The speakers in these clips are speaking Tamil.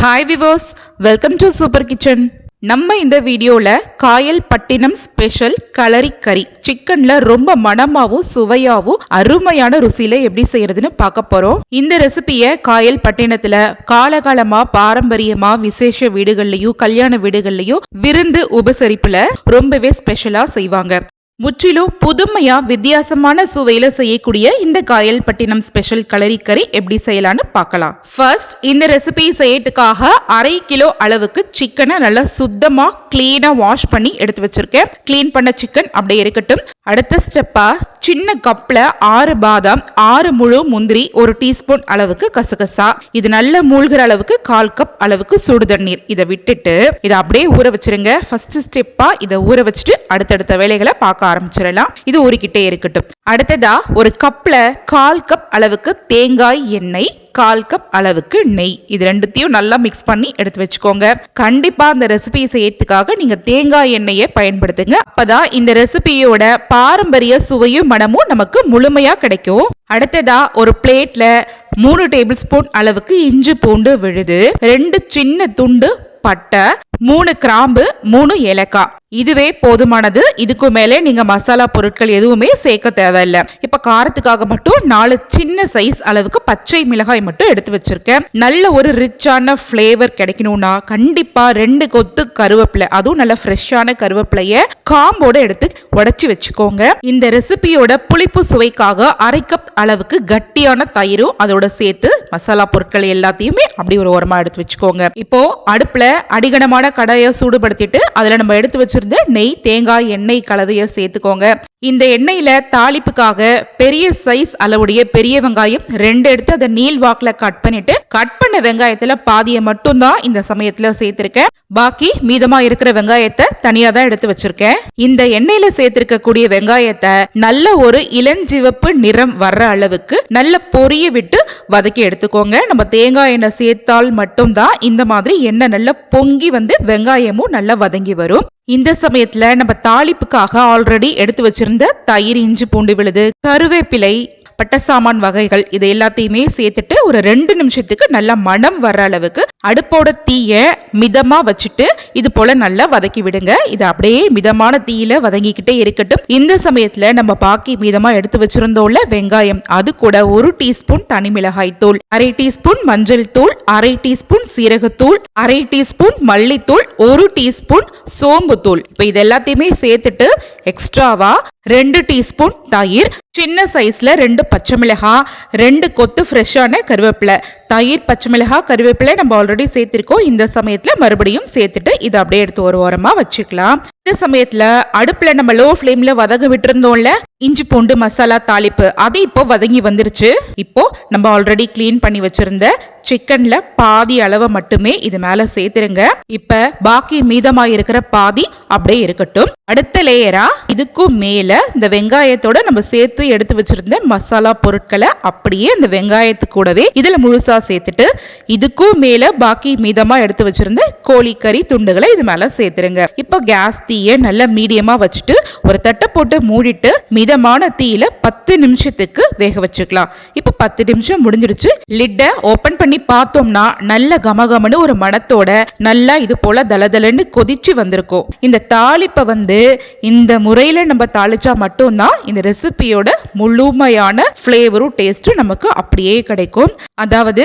Hi viewers welcome to super kitchen நம்ம இந்த வீடியோவில் காயல் பட்டினம் ஸ்பெஷல் கலரி கறி சிக்கனில் ரொம்ப மனமாகவும் சுவையாகவும் அருமையான ருசியில் எப்படி செய்யறதுன்னு பார்க்க போகிறோம் இந்த ரெசிபியை காயல் பட்டினத்தில் காலகாலமாக பாரம்பரியமாக விசேஷ வீடுகள்லையும் கல்யாண வீடுகள்லையும் விருந்து உபசரிப்பில் ரொம்பவே ஸ்பெஷலாக செய்வாங்க. முற்றிலும் புதுமையா வித்தியாசமான சுவையில செய்யக்கூடிய இந்த காயல் பட்டினம் ஸ்பெஷல் கலரி கறி எப்படி செய்யலான்னு பார்க்கலாம். ஃபர்ஸ்ட் இந்த ரெசிபி செய்யறதுக்காக அரை கிலோ அளவுக்கு சிக்கனை நல்லா சுத்தமா கிளீனா வாஷ் பண்ணி எடுத்து வச்சிருக்கேன். க்ளீன் பண்ண சிக்கன் அப்படியே இருக்கட்டும். அடுத்த ஸ்டெப்பா சின்ன கப்ல ஆறு பாதாம் ஆறு முழு முந்திரி ஒரு டீஸ்பூன் அளவுக்கு கசகசா. இது நல்ல மூழ்கிற அளவுக்கு கால் கப் அளவுக்கு சுடு தண்ணீர். இதை விட்டுட்டு இதை அப்படியே ஊற வச்சிருங்க. ஃபர்ஸ்ட் ஸ்டெப்பா இதை ஊற வச்சுட்டு அடுத்தடுத்த வேலைகளை பார்க்க ஆரம்பிச்சிடலாம். இது ஊறிக்கிட்டே இருக்கட்டும். அடுத்ததா ஒரு கப்ல கால் கப் அளவுக்கு தேங்காய் எண்ணெய் கால் கப் அளவுக்கு நெய். இது ரெண்டுத்தையும் நல்லா மிக்ஸ் பண்ணி எடுத்து வச்சுக்கோங்க. கண்டிப்பா அந்த ரெசிபியை செய்யறதுக்காக நீங்க தேங்காய் எண்ணெயை பயன்படுத்துங்க. அப்பதான் இந்த ரெசிபியோட பாரம்பரிய சுவையும் மனமும் நமக்கு முழுமையா கிடைக்கும். அடுத்ததா ஒரு பிளேட்ல மூணு டேபிள் ஸ்பூன் அளவுக்கு இஞ்சி பூண்டு விழுது ரெண்டு சின்ன துண்டு பட்டை மூணு கிராம்பு மூணு ஏலக்காய். இதுவே போதுமானது. இதுக்கு மேலே நீங்க மசாலா பொருட்கள் எதுவுமே சேர்க்க தேவையில்லை. இப்ப காரத்துக்காக மட்டும் நாலு சின்ன சைஸ் அளவுக்கு பச்சை மிளகாய் மட்டும் எடுத்து வச்சிருக்கேன். நல்ல ஒரு ரிச்சான ஃப்ளேவர் கிடைக்கணும்னா கண்டிப்பா ரெண்டு கொத்து கருவேப்பிலை அதுவும் நல்ல ஃப்ரெஷ்ஷான கருவேப்பிலைய காம்போட எடுத்து உடச்சி வச்சுக்கோங்க. இந்த ரெசிபியோட புளிப்பு சுவைக்காக அரை கப் அளவுக்கு கட்டியான தயிரும் அதோட சேர்த்து மசாலா பொருட்கள் எல்லாத்தையுமே அப்படி ஒரு ஓரமா எடுத்து வச்சுக்கோங்க. இப்போ அடுப்புல அடிகனமான கடையை சூடுபடுத்திட்டு அதில் நம்ம எடுத்து வச்சிருந்த நெய் தேங்காய் எண்ணெய் கலவையை சேர்த்துக்கோங்க. இந்த எண்ணெயில தாளிப்புக்காக பெரிய சைஸ் அளவுடைய பெரிய வெங்காயம் ரெண்டு எடுத்து அதை நீல் வாக்கில் கட் பண்ணிட்டு கட் பண்ண வெங்காயத்துல பாதியை மட்டும்தான் இந்த சமயத்துல சேர்த்திருக்கேன். பாக்கி மீதமா இருக்கிற வெங்காயத்தை தனியா தான் எடுத்து வச்சிருக்கேன். இந்த எண்ணெயில சேர்த்திருக்கக்கூடிய வெங்காயத்தை நல்ல ஒரு இளஞ்சிவப்பு நிறம் வர்ற அளவுக்கு நல்ல பொரிய விட்டு வதக்கி எடுத்துக்கோங்க. நம்ம தேங்காய் எண்ணெய் சேர்த்தால் மட்டும்தான் இந்த மாதிரி எண்ணெய் நல்லா பொங்கி வந்து வெங்காயமும் நல்லா வதங்கி வரும். இந்த சமயத்துல நம்ம தாளிப்புக்காக ஆல்ரெடி எடுத்து வச்சிருந்த தயிர் இஞ்சி பூண்டு விழுது கருவேப்பிலை பட்ட சாமான் வகைகள் இது எல்லாத்தையுமே சேர்த்துட்டு ஒரு ரெண்டு நிமிஷத்துக்கு நல்லா மனம் வர்ற அளவுக்கு அடுப்போட தீய மிதமா வச்சுட்டு இது போல நல்லா வதக்கி விடுங்க. இது அப்படியே மிதமான தீயில வதங்கிக்கிட்டே இருக்கட்டும். இந்த சமயத்துல நம்ம பாக்கி மீதமா எடுத்து வச்சிருந்தோம்ல வெங்காயம் அது கூட ஒரு டீஸ்பூன் தனி மிளகாய் தூள் அரை டீஸ்பூன் மஞ்சள் தூள் அரை டீஸ்பூன் சீரகத்தூள் அரை டீஸ்பூன் மல்லித்தூள் ஒரு டீஸ்பூன் சோம்பு தூள். இப்போ இது எல்லாத்தையுமே சேர்த்துட்டு எக்ஸ்ட்ராவா ரெண்டு டீஸ்பூன் தயிர் சின்ன சைஸில் ரெண்டு பச்சை மிளகாய் ரெண்டு கொத்து ஃப்ரெஷ்ஷான கருவேப்பிலை. தயிர் பச்சை மிளகாய் கருவேப்பிலை நம்ம ஆல்ரெடி சேர்த்திருக்கோம். இந்த சமயத்துல மறுபடியும் சேர்த்துட்டு இதை அப்படியே எடுத்து ஒரு ஓரமா வச்சுக்கலாம். இந்த சமயத்துல அடுப்பில் நம்ம லோ ஃப்ளேம்ல வதங்க விட்டுருந்தோம்ல இஞ்சி பூண்டு மசாலா தாளிப்பு அது இப்போ வதங்கி வந்துருச்சு. இப்போ நம்ம ஆல்ரெடி க்ளீன் பண்ணி வச்சிருந்த சிக்கன்ல பாதி அளவை மட்டுமே இது மேல சேர்த்துருங்க. இப்ப பாக்கி மீதமா இருக்கிற பாதி அப்படியே இருக்கட்டும். அடுத்த லேயரா இதுக்கும் மேல இந்த வெங்காயத்தோட நம்ம சேர்த்து எடுத்து வச்சிருந்த மசாலா பொருட்களை அப்படியே இந்த வெங்காயத்து கூடவே இதுல முழுசா சேர்த்துட்டு இதுக்கும் மேல பாக்கி மீதமா எடுத்து வச்சிருந்த கோழிக்கறி துண்டுகளை இது மேல சேர்த்துருங்க. இப்போ கேஸ் தீயை நல்லா மீடியமா வச்சுட்டு ஒரு தட்டை போட்டு மூடிட்டு மிதமான தீயில பத்து நிமிஷத்துக்கு வேக வச்சுக்கலாம். இப்போ பத்து நிமிஷம் முடிஞ்சிருச்சு. லிட்டை ஓபன் பண்ணி பார்த்தோம்னா நல்ல கமகமன்னு ஒரு மணத்தோட நல்லா இது போல தளதளன்னு கொதிச்சு வந்திருக்கும். இந்த தாளிப்பை வந்து இந்த முறையில நம்ம தாளிச்சா மட்டும்தான் இந்த ரெசிபியோட முழுமையான ஃப்ளேவரும் டேஸ்ட்டும் நமக்கு அப்படியே கிடைக்கும். அதாவது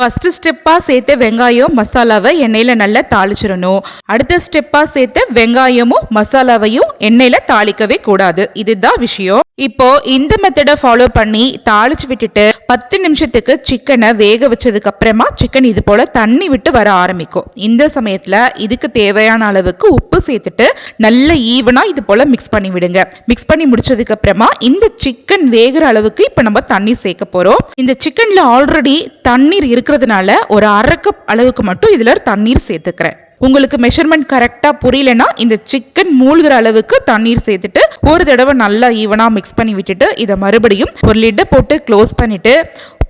ஃபர்ஸ்ட் ஸ்டெப்பாக சேர்த்த வெங்காயம் மசாலாவை எண்ணெயில் நல்லா தாளிச்சிடணும். அடுத்த ஸ்டெப்பாக சேர்த்த வெங்காயமும் மசாலாவையும் எண்ணெயில் தாளிக்கவே கூடாது. இதுதான் விஷயம். இப்போ இந்த மெத்தடை ஃபாலோ பண்ணி தாளிச்சு விட்டுட்டு பத்து நிமிஷத்துக்கு சிக்கனை வேக வச்சதுக்கு அப்புறமா சிக்கன் இது போல தண்ணி விட்டு வர ஆரம்பிக்கும். இந்த சமயத்துல இதுக்கு தேவையான அளவுக்கு உப்பு சேர்த்துட்டு நல்ல ஈவனா இது போல மிக்ஸ் பண்ணி விடுங்க. மிக்ஸ் பண்ணி முடிச்சதுக்கு அப்புறமா இந்த சிக்கன் வேகிற அளவுக்கு இப்போ நம்ம தண்ணி சேர்க்க போறோம். இந்த சிக்கன்ல ஆல்ரெடி தண்ணீர் இருக்கிறதுனால ஒரு அரை கப் அளவுக்கு மட்டும் இதில் தண்ணீர் சேர்த்துக்கிறேன். உங்களுக்கு மெஷர்மெண்ட் கரெக்டாக புரியலனா இந்த சிக்கன் மூழ்கிற அளவுக்கு தண்ணீர் சேர்த்துட்டு ஒரு தடவை நல்லா ஈவனாக மிக்ஸ் பண்ணி விட்டுட்டு இதை மறுபடியும் ஒரு லிட்டை போட்டு க்ளோஸ் பண்ணிவிட்டு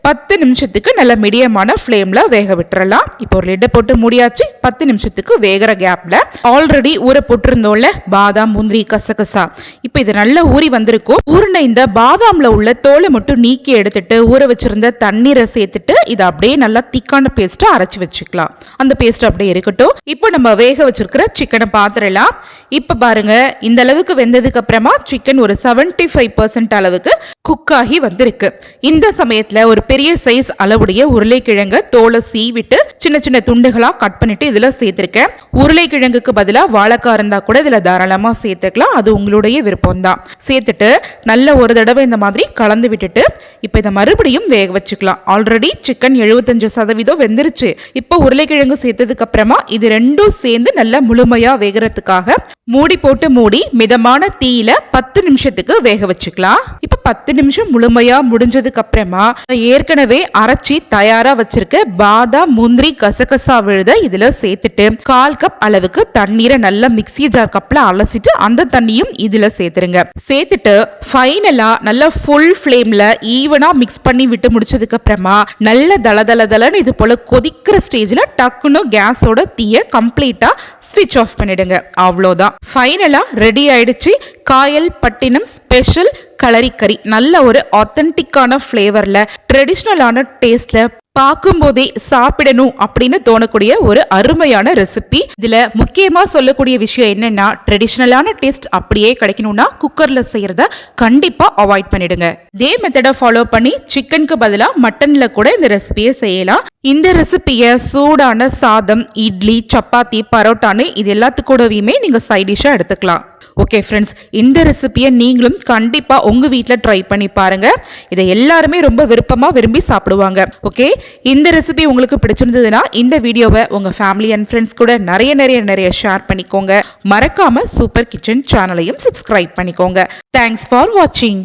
பத்து நிமிஷத்துக்கு நல்ல மீடியமான ஃப்ளேமில் வேக விட்டுறலாம். இப்போ ஒரு லிட்டை போட்டு முடியாச்சு. பத்து நிமிஷத்துக்கு வேகிற கேப்பில் ஆல்ரெடி ஊற போட்டிருந்தோம்ல பாதாம் முந்திரி கசகசா. இப்போ இது நல்லா ஊறி வந்திருக்கும். ஊறின இந்த பாதாமில் உள்ள தோலை மட்டும் நீக்கி எடுத்துட்டு ஊற வச்சிருந்த தண்ணீரை சேர்த்துட்டு இதை அப்படியே நல்லா திக்கான பேஸ்ட்டை அரைச்சி வச்சுக்கலாம். அந்த பேஸ்ட் அப்படியே இருக்கட்டும். இப்போ நம்ம வேக வச்சிருக்கிற சிக்கனை பாத்திரலாம். இப்போ பாருங்க இந்த அளவுக்கு வெந்ததுக்கு அப்புறமா சிக்கன் ஒரு செவன்டி ஃபைவ் பர்சன்ட் அளவுக்கு குக்காகி வந்திருக்கு. இந்த சமயத்துல ஒரு பெரிய சைஸ் அளவுடைய உருளைக்கிழங்க தோலை சீவிட்டு சின்ன சின்ன துண்டுகளா கட் பண்ணிட்டு இதுல சேர்த்திருக்கேன். உருளைக்கிழங்குக்கு பதிலா வாழைக்காய் இருந்தா கூட இதுல தாராளமா சேர்த்துக்கலாம். அது உங்களுடைய விருப்பம் தான் சேர்த்துட்டு நல்ல ஒரு தடவை இந்த மாதிரி கலந்து விட்டுட்டு இப்போ இதை மறுபடியும் வேக வச்சுக்கலாம். ஆல்ரெடி சிக்கன் எழுபத்தஞ்சு சதவீதம் வெந்துருச்சு. இப்போ உருளைக்கிழங்கு சேர்த்ததுக்கு அப்புறமா இது ரெண்டும் சேர்ந்து நல்லா முழுமையா வேகிறதுக்காக மூடி போட்டு மூடி மிதமான தீயில பத்து நிமிஷத்துக்கு வேக வச்சுக்கலாம். இப்ப பத்து நிமிஷம் முழுமையா முடிஞ்சதுக்கு அப்புறமா ஏற்கனவே அரைச்சி தயாரா வச்சிருக்க பாதாம் முந்திரி கசகசா விழுத இதுல சேர்த்துட்டு கால் கப் அளவுக்கு தண்ணீரை நல்லா மிக்ஸி ஜார் கப்ல அலசிட்டு அந்த தண்ணியும் இதுல சேர்த்துருங்க. சேர்த்துட்டு ஃபைனலா நல்லா ஃபுல் ஃப்ளேமில் ஈவனா மிக்ஸ் பண்ணி விட்டு முடிச்சதுக்கு அப்புறமா நல்ல தள தள தளன்னு இது போல கொதிக்கிற ஸ்டேஜ்ல டக்குன்னு கேஸோட தீய கம்ப்ளீட்டா ஸ்விட்ச் ஆஃப் பண்ணிடுங்க. அவ்வளோதான் ஃபைனலா ரெடி ஆயிடுச்சு. காயல் பட்டினம் ஸ்பெஷல் களரிக்கறி நல்ல ஒரு ஆத்தென்டிக்கான ஃப்ளேவரில் ட்ரெடிஷ்னலான டேஸ்ட்டில் பார்க்கும்போதே சாப்பிடணும் அப்படின்னு தோணக்கூடிய ஒரு அருமையான ரெசிபி இதில் முக்கியமாக சொல்லக்கூடிய விஷயம் என்னென்னா ட்ரெடிஷ்னலான டேஸ்ட் அப்படியே கிடைக்கணும்னா குக்கரில் செய்கிறத கண்டிப்பாக அவாய்ட் பண்ணிடுங்க. இதே மெத்தடை ஃபாலோ பண்ணி சிக்கனுக்கு பதிலாக மட்டனில் கூட இந்த ரெசிபியை செய்யலாம். இந்த ரெசிபியை சூடான சாதம் இட்லி சப்பாத்தி பரோட்டான்னு இது எல்லாத்துக்கூடவையுமே நீங்கள் சைட் எடுத்துக்கலாம். ஓகே ஃப்ரெண்ட்ஸ் இந்த ரெசிபியை நீங்களும் கண்டிப்பாக உங்கள் வீட்டில் ட்ரை பண்ணி பாருங்கள் இதை எல்லாருமே ரொம்ப விருப்பமாக விரும்பி சாப்பிடுவாங்க. ஓகே இந்த ரெசிபி உங்களுக்கு பிடிச்சிருந்ததுன்னா இந்த வீடியோவை உங்கள் ஃபேமிலி அண்ட் ஃப்ரெண்ட்ஸ் கூட நிறைய நிறைய நிறைய ஷேர் பண்ணிக்கோங்க. மறக்காமல் சூப்பர் கிச்சன் சேனலையும் சப்ஸ்கிரைப் பண்ணிக்கோங்க. தேங்க்ஸ் ஃபார் வாட்சிங்